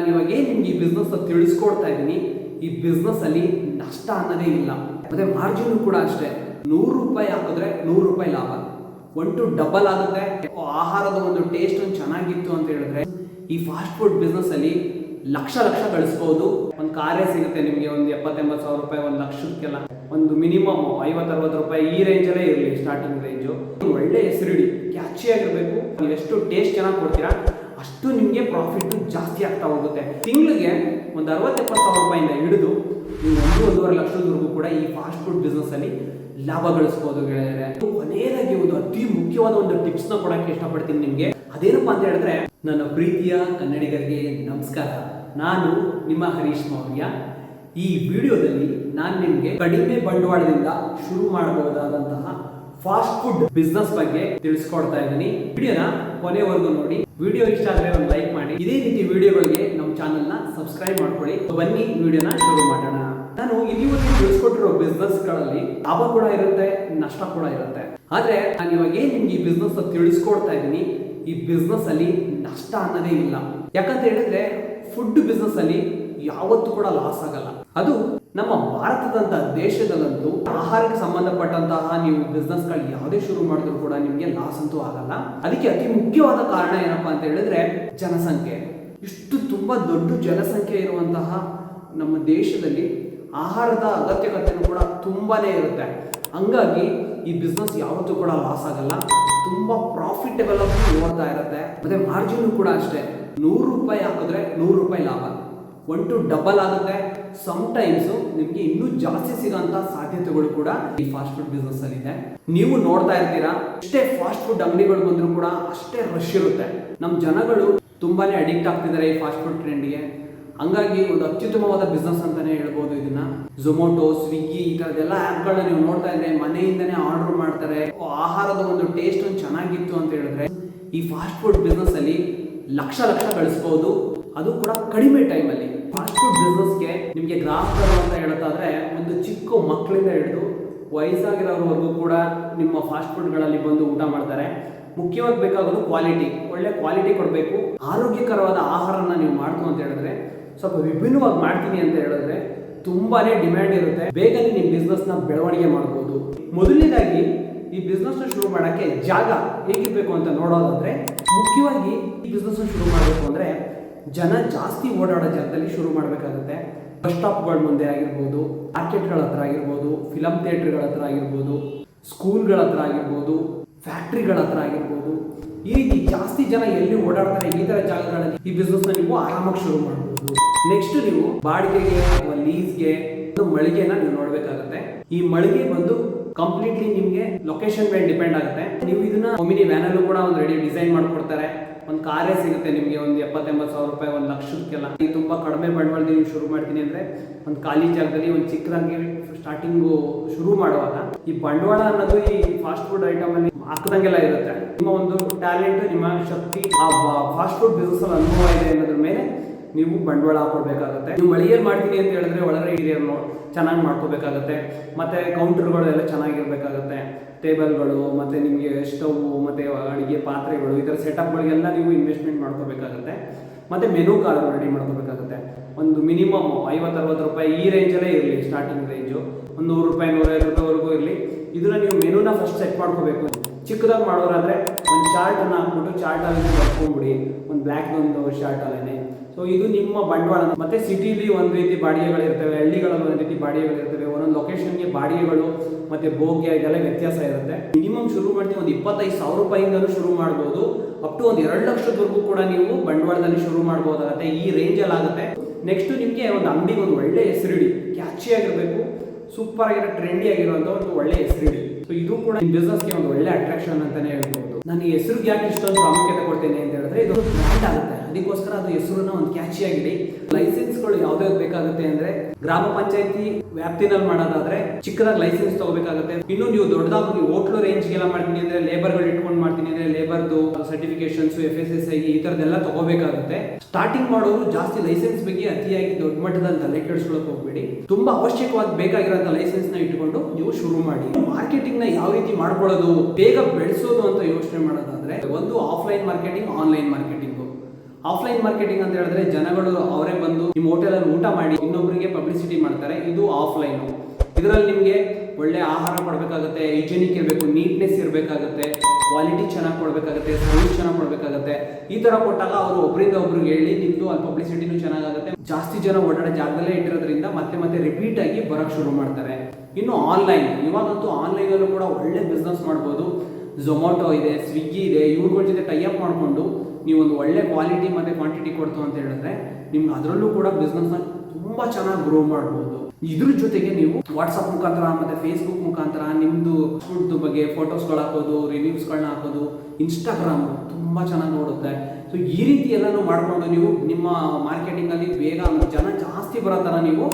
ನಾನು ಇವಾಗ ಏನು ನಿಮ್ಗೆ ಈ ಬಿಸ್ನೆಸ್ ತಿಳಿಸ್ಕೊಡ್ತಾ ಇದ್ದೀನಿ, ಈ ಬಿಸ್ನೆಸ್ ಅಲ್ಲಿ ನಷ್ಟ ಅನ್ನೋದೇ ಇಲ್ಲ. ಮತ್ತೆ ಮಾರ್ಜಿನ್ ಕೂಡ ಅಷ್ಟೇ. ನೂರು ರೂಪಾಯಿ ಹಾಕಿದ್ರೆ ನೂರು ರೂಪಾಯಿ ಲಾಭ. ಒನ್ ಟು ಡಬಲ್ ಆಗುತ್ತೆ ಆಹಾರದ ಒಂದು ಟೇಸ್ಟ್ ಒಂದು ಚೆನ್ನಾಗಿತ್ತು ಅಂತ ಹೇಳಿದ್ರೆ, ಈ ಫಾಸ್ಟ್ ಫುಡ್ ಬಿಸ್ನೆಸ್ ಅಲ್ಲಿ ಲಕ್ಷ ಲಕ್ಷ ಗಳಿಸ್ಬೋದು ಒಂದು ಕಾರೇ ಸಿಗುತ್ತೆ ನಿಮಗೆ, ಒಂದು ಎಪ್ಪತ್ತೆಂಬತ್ತು ಸಾವಿರ ರೂಪಾಯಿ, ಒಂದು ಲಕ್ಷಕ್ಕೆಲ್ಲ. ಒಂದು ಮಿನಿಮಮ್ ಐವತ್ತು ಅರವತ್ತು ರೂಪಾಯಿ ಈ ರೇಂಜಲ್ಲೇ ಇರಲಿ ಸ್ಟಾರ್ಟಿಂಗ್ ರೇಂಜು ಒಳ್ಳೆ ಹೆಸರಿಡಿ ಕ್ಯಾಚಿ ಆಗಿರಬೇಕು. ಎಷ್ಟು ಟೇಸ್ಟ್ ಚೆನ್ನಾಗಿ ಕೊಡ್ತೀರಾ? ಅಷ್ಟು ನಿಮಗೆ ಪ್ರಾಫಿಟ್ ಜಾಸ್ತಿ ಆಗ್ತಾ ಹೋಗುತ್ತೆ. ತಿಂಗಳಿಗೆ ಒಂದು ಅರವತ್ತೆಪ್ಪತ್ತು ಸಾವಿರ ರೂಪಾಯಿಂದ ಹಿಡಿದು ನೀವು ಒಂದು ಒಂದೂವರೆ ಲಕ್ಷದವರೆಗೂ ಕೂಡ ಈ ಫಾಸ್ಟ್ ಫುಡ್ ಬಿಸ್ನೆಸ್ಸಲ್ಲಿ ಲಾಭ ಗಳಿಸ್ಬೋದು ಗೆಳೆಯರೆ. ಕೊನೆಯದಾಗಿ ಒಂದು ಅತಿ ಮುಖ್ಯವಾದ ಒಂದು ಟಿಪ್ಸ್ನ ಕೊಡಕ್ಕೆ ಇಷ್ಟಪಡ್ತೀನಿ ನಿಮಗೆ. ಅದೇನಪ್ಪ ಅಂತ ಹೇಳಿದ್ರೆ ನನ್ನ ಪ್ರೀತಿಯ ಕನ್ನಡಿಗರಿಗೆ ನಮಸ್ಕಾರ. ನಾನು ನಿಮ್ಮ ಹರೀಶ್ ಮೌರ್ಯ. ಈ ವಿಡಿಯೋದಲ್ಲಿ ನಾನು ನಿಮಗೆ ಕಡಿಮೆ ಬಂಡವಾಳದಿಂದ ಶುರು ಮಾಡಬಹುದಾದಂತಹ ಫಾಸ್ಟ್ ಫುಡ್ ಬಿಸ್ನೆಸ್ ಬಗ್ಗೆ ತಿಳಿಸ್ಕೊಡ್ತಾ ಇದ್ದೀನಿ. ವಿಡಿಯೋನ ಕೊನೆವರೆಗೂ ನೋಡಿ. ವಿಡಿಯೋ ಇಷ್ಟ ಆದರೆ ಒಂದು ಲೈಕ್ ಮಾಡಿ. ಇದೇ ರೀತಿ ವಿಡಿಯೋಗಳಿಗೆ ನಮ್ಮ ಚಾನಲ್ನ ಸಬ್ಸ್ಕ್ರೈಬ್ ಮಾಡ್ಕೊಳ್ಳಿ. ಬನ್ನಿ ವಿಡಿಯೋನ ಶುರು ಮಾಡೋಣ. ನಾನು ಇಲ್ಲಿವರೆಗೆ ತಿಳಿಸ್ಕೊಟ್ಟಿರೋ ಬಿಸ್ನೆಸ್ಗಳಲ್ಲಿ ಲಾಭ ಕೂಡ ಇರುತ್ತೆ, ನಷ್ಟ ಕೂಡ ಇರುತ್ತೆ. ಆದರೆ ನಾನು ಇವಾಗ ಏನು ನಿಮ್ಗೆ ಈ ಬಿಸ್ನೆಸ್ ತಿಳಿಸ್ಕೊಡ್ತಾ ಇದ್ದೀನಿ, ಈ ಬಿಸ್ನೆಸ್ ಅಲ್ಲಿ ನಷ್ಟ ಅನ್ನೋದೇ ಇಲ್ಲ. ಯಾಕಂತ ಹೇಳಿದ್ರೆ ಫುಡ್ ಬಿಸ್ನೆಸ್ ಅಲ್ಲಿ ಯಾವತ್ತೂ ಕೂಡ ಲಾಸ್ ಆಗಲ್ಲ. ಅದು ನಮ್ಮ ಭಾರತದಂತಹ ದೇಶದಲ್ಲಂತೂ ಆಹಾರಕ್ಕೆ ಸಂಬಂಧಪಟ್ಟಂತಹ ನೀವು ಬಿಸ್ನೆಸ್ಗಳು ಯಾವುದೇ ಶುರು ಮಾಡಿದ್ರು ಕೂಡ ನಿಮಗೆ ಲಾಸ್ ಅಂತೂ ಆಗಲ್ಲ. ಅದಕ್ಕೆ ಅತಿ ಮುಖ್ಯವಾದ ಕಾರಣ ಏನಪ್ಪಾ ಅಂತ ಹೇಳಿದ್ರೆ ಜನಸಂಖ್ಯೆ. ಇಷ್ಟು ತುಂಬಾ ದೊಡ್ಡ ಜನಸಂಖ್ಯೆ ಇರುವಂತಹ ನಮ್ಮ ದೇಶದಲ್ಲಿ ಆಹಾರದ ಅಗತ್ಯಕತೆನೂ ಕೂಡ ತುಂಬಾನೇ ಇರುತ್ತೆ. ಹಂಗಾಗಿ ಈ ಬಿಸ್ನೆಸ್ ಯಾವತ್ತೂ ಕೂಡ ಲಾಸ್ ಆಗಲ್ಲ. ತುಂಬಾ ಪ್ರಾಫಿಟಬಲ್ ಆಗಿ ಓಡ್ತಾ ಇರುತ್ತೆ. ಮತ್ತೆ ಮಾರ್ಜಿನ್ ಕೂಡ ಅಷ್ಟೇ. ನೂರು ರೂಪಾಯಿ ಹಾಕಿದ್ರೆ ನೂರು ರೂಪಾಯಿ ಲಾಭ. ಒನ್ ಟು ಡಬಲ್ ಆಗುತ್ತೆ. ಸಮ್ ಟೈಮ್ಸ್ ನಿಮ್ಗೆ ಇನ್ನೂ ಜಾಸ್ತಿ ಸಿಗೋಂತ ಸಾಧ್ಯತೆಗಳು ಕೂಡ ಈ ಫಾಸ್ಟ್ ಫುಡ್ ಬಿಸ್ನೆಸ್ ಅಲ್ಲಿ ಇದೆ. ನೀವು ನೋಡ್ತಾ ಇರ್ತೀರಾ ಅಷ್ಟೇ ಫಾಸ್ಟ್ ಫುಡ್ ಅಂಗಡಿಗಳು ಬಂದರೂ ಕೂಡ ಅಷ್ಟೇ ರಶ್ ಇರುತ್ತೆ. ನಮ್ಮ ಜನಗಳು ತುಂಬಾನೇ ಅಡಿಕ್ಟ್ ಆಗ್ತಿದ್ದಾರೆ ಈ ಫಾಸ್ಟ್ ಫುಡ್ ಟ್ರೆಂಡ್ಗೆ ಹಂಗಾಗಿ ಒಂದು ಅತ್ಯುತ್ತಮವಾದ ಬಿಸ್ನೆಸ್ ಅಂತಾನೆ ಹೇಳ್ಬೋದು ಇದನ್ನ. ಝೊಮೊಟೊ ಸ್ವಿಗ್ಗಿ ಈ ತರದೆಲ್ಲ ಆ್ಯಪ್ಗಳನ್ನ ನೀವು ನೋಡ್ತಾ ಇದ್ರೆ ಮನೆಯಿಂದನೇ ಆರ್ಡರ್ ಮಾಡ್ತಾರೆ. ಆಹಾರದ ಒಂದು ಟೇಸ್ಟ್ ಒಂದು ಚೆನ್ನಾಗಿತ್ತು ಅಂತ ಹೇಳಿದ್ರೆ ಈ ಫಾಸ್ಟ್ ಫುಡ್ ಬಿಸ್ನೆಸ್ ಅಲ್ಲಿ ಲಕ್ಷ ಲಕ್ಷ ಗಳಿಸ್ಬೋದು. ಅದು ಕೂಡ ಕಡಿಮೆ ಟೈಮಲ್ಲಿ ಫುಡ್ ಬಿಸ್ನೆಸ್ಗೆ ನಿಮಗೆ ಗ್ರಾಹಕರು ಅಂತ ಹೇಳೋದಾದ್ರೆ ಒಂದು ಚಿಕ್ಕ ಮಕ್ಕಳಿಂದ ಹಿಡಿದು ವಯಸ್ಸಾಗಿರೋವರೆಗೂ ಕೂಡ ನಿಮ್ಮ ಫಾಸ್ಟ್ ಫುಡ್ಗಳಲ್ಲಿ ಬಂದು ಊಟ ಮಾಡ್ತಾರೆ. ಮುಖ್ಯವಾಗಿ ಬೇಕಾಗೋದು ಕ್ವಾಲಿಟಿ ಒಳ್ಳೆ ಕ್ವಾಲಿಟಿ ಕೊಡಬೇಕು. ಆರೋಗ್ಯಕರವಾದ ಆಹಾರನ ನೀವು ಮಾಡ್ತು ಅಂತ ಹೇಳಿದ್ರೆ, ಸ್ವಲ್ಪ ವಿಭಿನ್ನವಾಗಿ ಮಾಡ್ತೀನಿ ಅಂತ ಹೇಳಿದ್ರೆ ತುಂಬಾನೇ ಡಿಮ್ಯಾಂಡ್ ಇರುತ್ತೆ. ಬೇಗನೆ ನಿಮ್ಮ ಬಿಸ್ನೆಸ್ನ ಬೆಳವಣಿಗೆ ಮಾಡಬಹುದು ಮೊದಲನೇದಾಗಿ ಈ ಬಿಸ್ನೆಸ್ನ ಶುರು ಮಾಡೋಕ್ಕೆ ಜಾಗ ಹೇಗಿರಬೇಕು ಅಂತ ನೋಡೋದಾದ್ರೆ, ಮುಖ್ಯವಾಗಿ ಈ ಬಿಸ್ನೆಸ್ ಶುರು ಮಾಡಬೇಕು ಅಂದ್ರೆ ಜನ ಜಾಸ್ತಿ ಓಡಾಡೋ ಜಾಗದಲ್ಲಿ ಶುರು ಮಾಡಬೇಕಾಗುತ್ತೆ. ಬಸ್ ಸ್ಟಾಪ್ಗಳ ಮುಂದೆ ಆಗಿರ್ಬೋದು ಮಾರ್ಕೆಟ್ಗಳ ಹತ್ರ ಆಗಿರ್ಬೋದು, ಫಿಲಂ ಥಿಯೇಟರ್ಗಳ ಹತ್ರ ಆಗಿರ್ಬೋದು, ಸ್ಕೂಲ್ಗಳ ಹತ್ರ ಆಗಿರ್ಬೋದು, ಫ್ಯಾಕ್ಟ್ರಿಗಳ ಹತ್ರ ಆಗಿರ್ಬೋದು. ಈ ರೀತಿ ಜಾಸ್ತಿ ಜನ ಎಲ್ಲಿ ಓಡಾಡ್ತಾರೆ ಈ ಥರ ಜಾಗಗಳಲ್ಲಿ ಈ ಬಿಸ್ನೆಸ್ನ ನೀವು ಆರಾಮಾಗಿ ಶುರು ಮಾಡಬಹುದು ನೆಕ್ಸ್ಟ್ ನೀವು ಬಾಡಿಗೆಗೆ ಅಥವಾ ಲೀಸ್ಗೆ ಮಳಿಗೆನ ನೀವು ನೋಡಬೇಕಾಗುತ್ತೆ. ಈ ಮಳಿಗೆ ಬಂದು ಕಂಪ್ಲೀಟ್ಲಿ ನಿಮಗೆ ಲೊಕೇಶನ್ ಮೇಲೆ ಡಿಪೆಂಡ್ ಆಗುತ್ತೆ. ನೀವು ಇದನ್ನ ಒಮಿನಿ ವ್ಯಾನಲ್ಲೂ ಕೂಡ ಒಂದು ರೆಡಿ ಡಿಸೈನ್ ಮಾಡ್ಕೊಡ್ತಾರೆ. ಒಂದು ಕಾರೇ ಸಿಗುತ್ತೆ ನಿಮಗೆ, ಒಂದು ಎಪ್ಪತ್ತೆಂಬತ್ತು ಸಾವಿರ ರೂಪಾಯಿ, ಒಂದು ಲಕ್ಷಕ್ಕೆಲ್ಲ. ಈ ತುಂಬ ಕಡಿಮೆ ಬಂಡವಾಳದಲ್ಲಿ ನೀವು ಶುರು ಮಾಡ್ತೀನಿ ಅಂದರೆ, ಒಂದು ಖಾಲಿ ಜಾಗದಲ್ಲಿ ಒಂದು ಚಿಕ್ಕದಾಗಿ ಸ್ಟಾರ್ಟಿಂಗು ಶುರು ಮಾಡುವಾಗ, ಈ ಬಂಡವಾಳ ಅನ್ನೋದು ಈ ಫಾಸ್ಟ್ ಫುಡ್ ಐಟಮಲ್ಲಿ ಹಾಕದಂಗೆಲ್ಲ ಇರುತ್ತೆ. ನಿಮ್ಮ ಒಂದು ಟ್ಯಾಲೆಂಟ್ ನಿಮ್ಮ ಶಕ್ತಿ, ಆ ಫಾಸ್ಟ್ ಫುಡ್ ಬಿಸ್ನೆಸ್ ಅಲ್ಲಿ ಅನುಭವ ಇದೆ. ನೀವು ಬಂಡವಾಳ ಹಾಕೊಡ್ಬೇಕಾಗತ್ತೆ ನೀವು ಮಳಿಗೆಯಲ್ಲಿ ಮಾಡ್ತೀನಿ ಅಂತ ಹೇಳಿದ್ರೆ ಒಳಗಡೆ ಹಿರಿಯರ್ ಚೆನ್ನಾಗಿ ಮಾಡ್ಕೋಬೇಕಾಗತ್ತೆ ಮತ್ತೆ ಕೌಂಟರ್ಗಳು ಎಲ್ಲ ಚೆನ್ನಾಗಿರ್ಬೇಕಾಗತ್ತೆ. ಟೇಬಲ್ಗಳು ಮತ್ತೆ ನಿಮಗೆ ಸ್ಟವ್ ಮತ್ತೆ ಅಡುಗೆ ಪಾತ್ರೆಗಳು, ಈ ಥರ ಸೆಟಪ್ಗಳಿಗೆಲ್ಲ ನೀವು ಇನ್ವೆಸ್ಟ್ಮೆಂಟ್ ಮಾಡ್ಕೋಬೇಕಾಗತ್ತೆ ಮತ್ತೆ ಮೆನು ಕಾರ್ಡ್ ರೆಡಿ ಮಾಡ್ಕೋಬೇಕಾಗುತ್ತೆ ಒಂದು ಮಿನಿಮಮ್ ಐವತ್ತು ಅರವತ್ತು ರೂಪಾಯಿ ಈ ರೇಂಜಲ್ಲೇ ಇರಲಿ ಸ್ಟಾರ್ಟಿಂಗ್ ರೇಂಜು ಒಂದು ನೂರು ರೂಪಾಯಿ, ನೂರೈವತ್ತು ರೂಪಾಯಿವರೆಗೂ ಇರಲಿ. ಇದನ್ನ ನೀವು ಮೆನುನ ಫಸ್ಟ್ ಸೆಟ್ ಮಾಡ್ಕೋಬೇಕು ಚಿಕ್ಕದಾಗಿ ಮಾಡೋರಾದರೆ ಒಂದು ಚಾರ್ಟನ್ನು ಹಾಕ್ಬಿಟ್ಟು ಚಾರ್ಟ್ ಅಲ್ಲಿ ಬರ್ಕೊಂಡ್ಬಿಡಿ ಒಂದು ಬ್ಲ್ಯಾಕ್ ಒಂದು ಶಾರ್ಟ್ ಅಲ್ಲೇನೆ. ಸೊ ಇದು ನಿಮ್ಮ ಬಂಡವಾಳ ಮತ್ತು ಸಿಟಿಲಿ ಒಂದು ರೀತಿ ಬಾಡಿಗೆಗಳಿರ್ತವೆ ಹಳ್ಳಿಗಳಲ್ಲಿ ಒಂದು ರೀತಿ ಬಾಡಿಗೆಗಳಿರ್ತವೆ ಒಂದೊಂದು ಲೊಕೇಶನ್ಗೆ ಬಾಡಿಗೆಗಳು ಮತ್ತು ಭೋಗ್ಯ ಇದೆಲ್ಲ ವ್ಯತ್ಯಾಸ ಇರುತ್ತೆ. ಮಿನಿಮಮ್ ಶುರು ಮಾಡ್ತೀವಿ ಒಂದು ಇಪ್ಪತ್ತೈದು ಸಾವಿರ ರೂಪಾಯಿಂದಲೂ ಶುರು ಮಾಡ್ಬೋದು. ಅಪ್ ಟು ಒಂದು ಎರಡು ಲಕ್ಷದವರೆಗೂ ಕೂಡ ನೀವು ಬಂಡವಾಳದಲ್ಲಿ ಶುರು ಮಾಡ್ಬೋದಾಗುತ್ತೆ ಈ ರೇಂಜಲ್ಲಿ ಆಗುತ್ತೆ. ನೆಕ್ಸ್ಟ್ ನಿಮಗೆ ಒಂದು ಅಂಗಡಿಗೆ ಒಂದು ಒಳ್ಳೆ ಹೆಸರಿಡಿ. ಕ್ಯಾಚಿ ಆಗಿರಬೇಕು. ಸೂಪರ್ ಆಗಿರೋ ಟ್ರೆಂಡಿ ಆಗಿರುವಂಥ ಒಂದು ಒಳ್ಳೆ ಹೆಸರಿಡಿ. ಸೊ ಇದು ಕೂಡ ಬಿಸ್ನೆಸ್ಗೆ ಒಂದು ಒಳ್ಳೆ ಅಟ್ರಾಕ್ಷನ್ ಅಂತಾನೆ ಹೇಳ್ಬೋದು. ನನ್ನ ಹೆಸರು ಯಾಕೆ ಇಷ್ಟೊಂದು ಪ್ರಾಮುಖ್ಯತೆ ಕೊಡ್ತೇನೆ ಅಂತ ಹೇಳಿದ್ರೆ ಇದು ಬ್ರ್ಯಾಂಡ್ ಆಗುತ್ತೆ ಅದಕ್ಕೋಸ್ಕರ ಅದು ಹೆಸರನ್ನ ಒಂದು ಕ್ಯಾಚಿ ಆಗಿದೆ. ಲೈಸೆನ್ಸ್ಗಳು ಯಾವ್ದು ಬೇಕಾಗುತ್ತೆ ಅಂದ್ರೆ ಗ್ರಾಮ ಪಂಚಾಯತಿ ವ್ಯಾಪ್ತಿನಲ್ಲಿ ಮಾಡೋದಾದ್ರೆ ಚಿಕ್ಕದಾಗಿ ಲೈಸೆನ್ಸ್ ತಗೋಬೇಕಾಗುತ್ತೆ. ಇನ್ನು ನೀವು ದೊಡ್ಡದಾಗಿ ಹೋಟ್ಲು ರೇಂಜ್ಗೆಲ್ಲ ಮಾಡ್ತೀನಿ ಅಂದ್ರೆ ಲೇಬರ್ಗಳು ಇಟ್ಕೊಂಡು ಮಾಡ್ತೀನಿ ಅಂದ್ರೆ ಲೇಬರ್ದು certifications F S S I ಈ ತರದೆಲ್ಲ ತಗೋಬೇಕಾಗುತ್ತೆ. ಸ್ಟಾರ್ಟಿಂಗ್ ಮಾಡೋರು ಜಾಸ್ತಿ ಲೈಸೆನ್ಸ್ ಬಗ್ಗೆ ಅತಿಯಾಗಿ ದೊಡ್ಡ ಮಟ್ಟದಲ್ಲಿ ತಲೆ ಕೆಡಿಸ್ಕೊಳಕ್ ಹೋಗ್ಬೇಡಿ. ತುಂಬಾ ಅವಶ್ಯಕವಾಗಿ ಬೇಕಾಗಿರೋಂಥ ಲೈಸೆನ್ಸ್ನ ಇಟ್ಕೊಂಡು ನೀವು ಶುರು ಮಾಡಿ. ಮಾರ್ಕೆಟಿಂಗ್ನ ಯಾವ ರೀತಿ ಮಾಡ್ಕೊಳ್ಳೋದು, ಬೇಗ ಬೆಳೆಸೋದು ಅಂತ ಯೋಚನೆ ಮಾಡೋದಾದ್ರೆ ಒಂದು offline marketing online marketing offline marketing ಅಂತ ಹೇಳಿದ್ರೆ ಜನಗಳು ಅವರೇ ಬಂದು ನಿಮ್ಮ ಹೋಟೆಲಲ್ಲಿ ಊಟ ಮಾಡಿ ಇನ್ನೊಬ್ಬರಿಗೆ ಪಬ್ಲಿಸಿಟಿ ಮಾಡ್ತಾರೆ. ಇದು ಆಫ್ಲೈನು ಇದರಲ್ಲಿ ನಿಮಗೆ ಒಳ್ಳೆ ಆಹಾರ ಕೊಡಬೇಕಾಗುತ್ತೆ ಹೈಜಿನಿಕ್ ಇರಬೇಕು ನೀಟ್ನೆಸ್ ಇರಬೇಕಾಗುತ್ತೆ ಕ್ವಾಲಿಟಿ ಚೆನ್ನಾಗಿ ಕೊಡಬೇಕಾಗುತ್ತೆ ಸರ್ವಿಸ್ ಚೆನ್ನಾಗಿ ಕೊಡಬೇಕಾಗುತ್ತೆ. ಈ ಥರ ಕೊಟ್ಟಾಗ ಅವರು ಒಬ್ಬರಿಂದ ಒಬ್ರಿಗೆ ಹೇಳಿ ನಿಮ್ಮದು ಅಲ್ಲಿ ಪಬ್ಲಿಸಿಟಿನೂ ಚೆನ್ನಾಗಾಗುತ್ತೆ. ಜಾಸ್ತಿ ಜನ ಓಡಾಡೋ ಜಾಗದಲ್ಲೇ ಇಟ್ಟಿರೋದ್ರಿಂದ ಮತ್ತೆ ಮತ್ತೆ ರಿಪೀಟ್ ಆಗಿ ಬರೋಕ್ಕೆ ಶುರು ಮಾಡ್ತಾರೆ. ಇನ್ನು ಆನ್ಲೈನ್ ಇವಾಗಂತೂ ಆನ್ಲೈನಲ್ಲೂ ಕೂಡ ಒಳ್ಳೆ ಬಿಸ್ನೆಸ್ ಮಾಡ್ಬೋದು. ಝೊಮ್ಯಾಟೊ ಇದೆ ಸ್ವಿಗ್ಗಿ ಇದೆ, ಇವ್ರುಗಳ ಜೊತೆ ಟೈಅಪ್ ಮಾಡಿಕೊಂಡು ನೀವು ಒಂದು ಒಳ್ಳೆ ಕ್ವಾಲಿಟಿ ಮತ್ತು ಕ್ವಾಂಟಿಟಿ ಕೊಡ್ತು ಅಂತ ಹೇಳಿದ್ರೆ ನಿಮ್ಗೆ ಅದರಲ್ಲೂ ಕೂಡ ಬಿಸ್ನೆಸ್ನ ತುಂಬ ಚೆನ್ನಾಗಿ ಗ್ರೋ ಮಾಡ್ಬೋದು. ಇದ್ರ ಜೊತೆಗೆ ನೀವು ವಾಟ್ಸಪ್ ಮುಖಾಂತರ ಮತ್ತು ಫೇಸ್ಬುಕ್ ಮುಖಾಂತರ ನಿಮ್ಮದು ಫುಡ್ ಬಗ್ಗೆ ಫೋಟೋಸ್ಗಳು ಹಾಕೋದು ರಿವ್ಯೂಸ್ಗಳನ್ನ ಹಾಕೋದು ಇನ್ಸ್ಟಾಗ್ರಾಮ್ ತುಂಬ ಚೆನ್ನಾಗಿ ನೋಡುತ್ತೆ. ಸೊ ಈ ರೀತಿ ಎಲ್ಲನೂ ಮಾಡಿಕೊಂಡು ನೀವು ನಿಮ್ಮ ಮಾರ್ಕೆಟಿಂಗಲ್ಲಿ ಬೇಗ ಜನ ಜಾಸ್ತಿ ಬರೋ ಥರ ನೀವು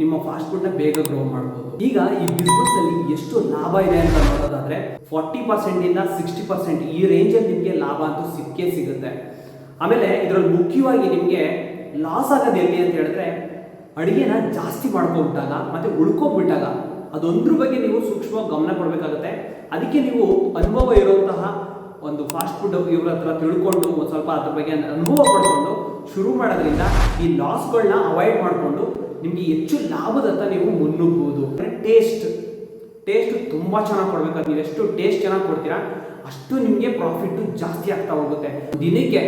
ನಿಮ್ಮ ಫಾಸ್ಟ್ ಫುಡ್ನ ಬೇಗ ಗ್ರೋ ಮಾಡ್ಬೋದು. ಈಗ ಈ ಬಿಸ್ನೆಸ್ ಅಲ್ಲಿ ಎಷ್ಟು ಲಾಭ ಇದೆ ಅಂತ ನೋಡೋದಾದ್ರೆ ಫಾರ್ಟಿ ಪರ್ಸೆಂಟ್ ಇಂದ ಸಿಕ್ಸ್ಟಿ ಪರ್ಸೆಂಟ್ ಈ ರೇಂಜ್ ಅಲ್ಲಿ ನಿಮಗೆ ಲಾಭ ಅಂತೂ ಸಿಕ್ಕೇ ಸಿಗುತ್ತೆ. ಆಮೇಲೆ ಇದರಲ್ಲಿ ಮುಖ್ಯವಾಗಿ ನಿಮಗೆ ಲಾಸ್ ಆಗೋದು ಎಲ್ಲಿ ಅಂತ ಹೇಳಿದ್ರೆ ಅಡುಗೆನ ಜಾಸ್ತಿ ಮಾಡ್ಕೊಬಿಟ್ಟಾಗ ಮತ್ತೆ ಉಳ್ಕೊಂಡ್ಬಿಟ್ಟಾಗ ಅದೊಂದ್ರ ಬಗ್ಗೆ ನೀವು ಸೂಕ್ಷ್ಮವಾಗಿ ಗಮನ ಕೊಡಬೇಕಾಗುತ್ತೆ. ಅದಕ್ಕೆ ನೀವು ಅನುಭವ ಇರುವಂತಹ ಒಂದು ಫಾಸ್ಟ್ ಫುಡ್ ಇವ್ರ ಹತ್ರ ತಿಳ್ಕೊಂಡು ಒಂದು ಸ್ವಲ್ಪ ಅದ್ರ ಬಗ್ಗೆ ಅನುಭವ ಪಡ್ಕೊಂಡು ಶುರು ಮಾಡೋದ್ರಿಂದ ಈ ಲಾಸ್ಗಳನ್ನ ಅವಾಯ್ಡ್ ಮಾಡಿಕೊಂಡು ನಿಮಗೆ ಹೆಚ್ಚು ಲಾಭದತ್ತ ನೀವು ಮುನ್ನುಗ್ಬೋದು. ಟೇಸ್ಟ್ ಟೇಸ್ಟ್ ತುಂಬ ಚೆನ್ನಾಗಿ ಕೊಡಬೇಕು ನೀವು ಎಷ್ಟು ಟೇಸ್ಟ್ ಚೆನ್ನಾಗಿ ಕೊಡ್ತೀರಾ, ಅಷ್ಟು ನಿಮಗೆ ಪ್ರಾಫಿಟ್ಟು ಜಾಸ್ತಿ ಆಗ್ತಾ ಹೋಗುತ್ತೆ. ದಿನಕ್ಕೆ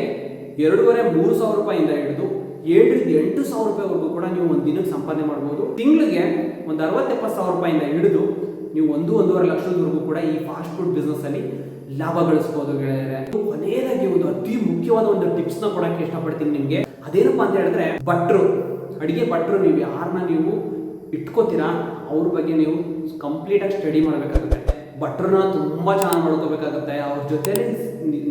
ಎರಡೂವರೆ, ಮೂರು ಸಾವಿರ ರೂಪಾಯಿಂದ ಹಿಡಿದು ಏಳರಿಂದ ಎಂಟು ಸಾವಿರ ರೂಪಾಯಿವರೆಗೂ ಕೂಡ ನೀವು ಒಂದು ದಿನಕ್ಕೆ ಸಂಪಾದನೆ ಮಾಡ್ಬೋದು. ತಿಂಗಳಿಗೆ ಒಂದು ಅರವತ್ತೆಪ್ಪತ್ತು ಸಾವಿರ ರೂಪಾಯಿಂದ ಹಿಡಿದು ನೀವು ಒಂದು, ಒಂದೂವರೆ ಲಕ್ಷದವರೆಗೂ ಕೂಡ ಈ ಫಾಸ್ಟ್ ಫುಡ್ ಬಿಸ್ನೆಸ್ಸಲ್ಲಿ ಲಾಭ ಗಳಿಸ್ಬೋದು ಗೆಳೆಯರೆ. ಕೊನೆಯದಾಗಿ ಒಂದು ಅತಿ ಮುಖ್ಯವಾದ ಒಂದು ಟಿಪ್ಸ್ನ ಕೊಡಕ್ಕೆ ಇಷ್ಟಪಡ್ತೀನಿ ನಿಮಗೆ. ಅದೇನಪ್ಪ ಅಂತ ಹೇಳಿದ್ರೆ ಭಟ್ರು ಅಡಿಗೆ ಭಟ್ರು ನೀವು ಯಾರನ್ನ ನೀವು ಇಟ್ಕೋತೀರಾ, ಅವ್ರ ಬಗ್ಗೆ ನೀವು ಕಂಪ್ಲೀಟಾಗಿ ಸ್ಟಡಿ ಮಾಡಬೇಕಾಗುತ್ತೆ. ಭಟ್ರನ್ನ ತುಂಬ ಚೆನ್ನಾಗಿ ನೋಡ್ಕೋಬೇಕಾಗುತ್ತೆ. ಅವ್ರ ಜೊತೆ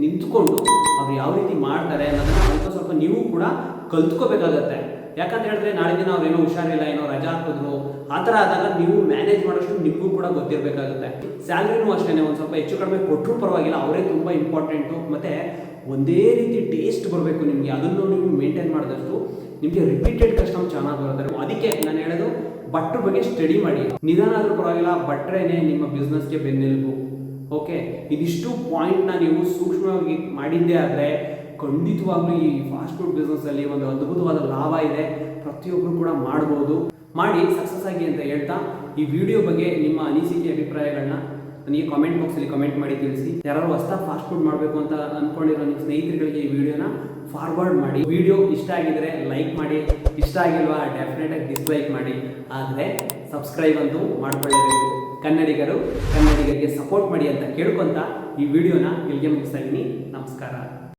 ನಿಂತ್ಕೊಂಡು ಅವ್ರು ಯಾವ ರೀತಿ ಮಾಡ್ತಾರೆ ಅನ್ನೋದನ್ನ ಸ್ವಲ್ಪ ಸ್ವಲ್ಪ ನೀವು ಕೂಡ ಕಲ್ತ್ಕೋಬೇಕಾಗತ್ತೆ. ಯಾಕಂತ ಹೇಳಿದ್ರೆ ನಾಳೆ ದಿನ ಅವ್ರೇನೋ ಹುಷಾರಿಲ್ಲ, ಏನೋ ರಜಾ ಹಾಕಿದ್ರು, ಆ ಥರ ಆದಾಗ ನೀವು ಮ್ಯಾನೇಜ್ ಮಾಡೋಷ್ಟು ನಿಮಗೂ ಕೂಡ ಗೊತ್ತಿರಬೇಕಾಗುತ್ತೆ. ಸ್ಯಾಲ್ರಿನೂ ಅಷ್ಟೇ ಒಂದು ಸ್ವಲ್ಪ ಹೆಚ್ಚು ಕಡಿಮೆ ಕೊಟ್ಟರು ಪರವಾಗಿಲ್ಲ, ಅವರೇ ತುಂಬ ಇಂಪಾರ್ಟೆಂಟು ಮತ್ತು ಒಂದೇ ರೀತಿ ಟೇಸ್ಟ್ ಬರಬೇಕು ನಿಮಗೆ. ಅದನ್ನು ನೀವು ಮೇಂಟೈನ್ ಮಾಡಿದಷ್ಟು ನಿಮಗೆ ರಿಪೀಟೆಡ್ ಕಸ್ಟಮ್ ಚೆನ್ನಾಗಿ ಬರುತ್ತೆ. ಅದಕ್ಕೆ ನಾನು ಹೇಳೋದು, ಭಟ್ರ ಬಗ್ಗೆ ಸ್ಟಡಿ ಮಾಡಿ. ನಿಧಾನ ಆದರೂ ಪರವಾಗಿಲ್ಲ, ಭಟ್ರೇನೆ ನಿಮ್ಮ ಬಿಸ್ನೆಸ್ಗೆ ಬೆನ್ನೆಲುಬು. ಓಕೆ ಇದಿಷ್ಟು ಪಾಯಿಂಟ್ನ ನೀವು ಸೂಕ್ಷ್ಮವಾಗಿ ಮಾಡಿದ್ದೇ ಆದರೆ, ಖಂಡಿತವಾಗ್ಲೂ ಈ ಫಾಸ್ಟ್ ಫುಡ್ ಬಿಸ್ನೆಸ್ಸಲ್ಲಿ ಒಂದು ಅದ್ಭುತವಾದ ಲಾಭ ಇದೆ. ಪ್ರತಿಯೊಬ್ಬರು ಕೂಡ ಮಾಡ್ಬೋದು. ಮಾಡಿ ಸಕ್ಸಸ್ ಆಗಿ ಅಂತ ಹೇಳ್ತಾ, ಈ ವಿಡಿಯೋ ಬಗ್ಗೆ ನಿಮ್ಮ ಅನಿಸಿಕೆ ಅಭಿಪ್ರಾಯಗಳನ್ನ ನನಗೆ ಕಾಮೆಂಟ್ ಬಾಕ್ಸಲ್ಲಿ ಕಮೆಂಟ್ ಮಾಡಿ ತಿಳಿಸಿ. ಯಾರು ಹೊಸ ಫಾಸ್ಟ್ ಫುಡ್ ಮಾಡಬೇಕು ಅಂತ ಅಂದ್ಕೊಂಡಿರೋ ನಿಮ್ಮ ಸ್ನೇಹಿತರುಗಳಿಗೆ ಈ ವಿಡಿಯೋನ ಫಾರ್ವರ್ಡ್ ಮಾಡಿ. ವಿಡಿಯೋ ಇಷ್ಟ ಆಗಿದ್ರೆ ಲೈಕ್ ಮಾಡಿ. ಇಷ್ಟ ಆಗಿಲ್ವಾ ಡೆಫಿನೆಟಾಗಿ ಡಿಸ್ಲೈಕ್ ಮಾಡಿ. ಆದರೆ ಸಬ್ಸ್ಕ್ರೈಬ್ ಅಂತೂ ಮಾಡ್ಕೊಳ್ಳೇಬೇಕು ಕನ್ನಡಿಗರು ಕನ್ನಡಿಗರಿಗೆ ಸಪೋರ್ಟ್ ಮಾಡಿ ಅಂತ ಕೇಳ್ಕೊಂತ ಈ ವಿಡಿಯೋನ ಇಲ್ಲಿಗೆ ಮುಗಿಸ್ತಾ ನಮಸ್ಕಾರ.